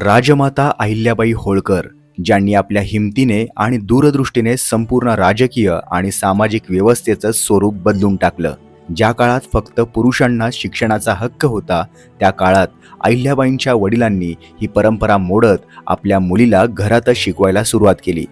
राजमाता अहिल्याबाई होळकर ज्यांनी आपल्या हिमतीने आणि दूरदृष्टीने संपूर्ण राजकीय आणि सामाजिक व्यवस्थेचं स्वरूप बदलून टाकलं. ज्या काळात फक्त पुरुषांना शिक्षणाचा हक्क होता त्या काळात अहिल्याबाईंच्या वडिलांनी ही परंपरा मोडत आपल्या मुलीला घरातच शिकवायला सुरुवात केली.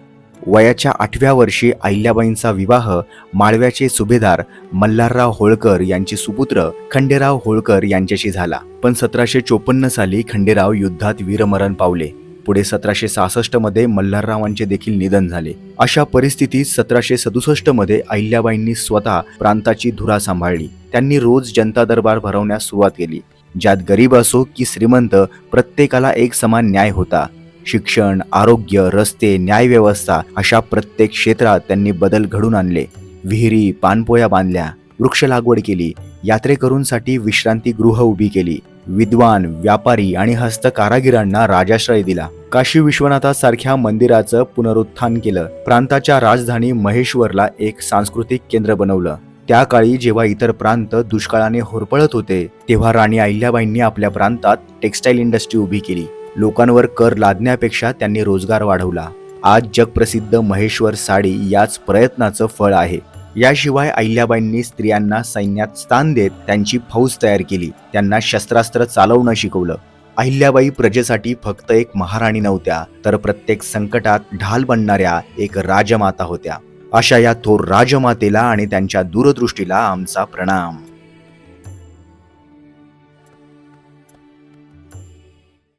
वयाच्या आठव्या वर्षी अहिल्याबाईंचा विवाह माळव्याचे सुभेदार मल्हारराव होळकर यांचे सुपुत्र खंडेराव होळकर यांच्याशी झाला. पण सतराशे चोपन्न साली खंडेराव युद्धात वीरमरण पावले. पुढे सतराशे सहासष्टमध्ये मल्हाररावांचे देखील निधन झाले. अशा परिस्थितीत सतराशे सदुसष्टमध्ये अहिल्याबाईंनी स्वतः प्रांताची धुरा सांभाळली. त्यांनी रोज जनता दरबार भरवण्यास सुरुवात केली. ज्यात गरीब असो की श्रीमंत प्रत्येकाला एक समान न्याय होता. शिक्षण आरोग्य रस्ते न्यायव्यवस्था अशा प्रत्येक क्षेत्रात त्यांनी बदल घडून आणले. विहिरी पानपोया बांधल्या वृक्ष लागवड केली यात्रेकरूंसाठी विश्रांतीगृह उभी केली. विद्वान व्यापारी आणि हस्तकारागिरांना राजाश्रय दिला. काशी विश्वनाथासारख्या मंदिराचं पुनरुत्थान केलं. प्रांताच्या राजधानी महेश्वरला एक सांस्कृतिक केंद्र बनवलं. त्या काळी जेव्हा इतर प्रांत दुष्काळाने होरपळत होते तेव्हा राणी अहिल्याबाईंनी आपल्या प्रांतात टेक्स्टाईल इंडस्ट्री उभी केली. लोकांवर कर लादण्यापेक्षा त्यांनी रोजगार वाढवला. आज जगप्रसिद्ध महेश्वर साडी याच प्रयत्नाचं फळ आहे. याशिवाय अहिल्याबाईंनी स्त्रियांना सैन्यात स्थान देत त्यांची फौज तयार केली. त्यांना शस्त्रास्त्र चालवणं शिकवलं. अहिल्याबाई प्रजेसाठी फक्त एक महाराणी नव्हत्या तर प्रत्येक संकटात ढाल बनणाऱ्या एक राजमाता होत्या. अशा या थोर राजमातेला आणि त्यांच्या दूरदृष्टीला आमचा प्रणाम.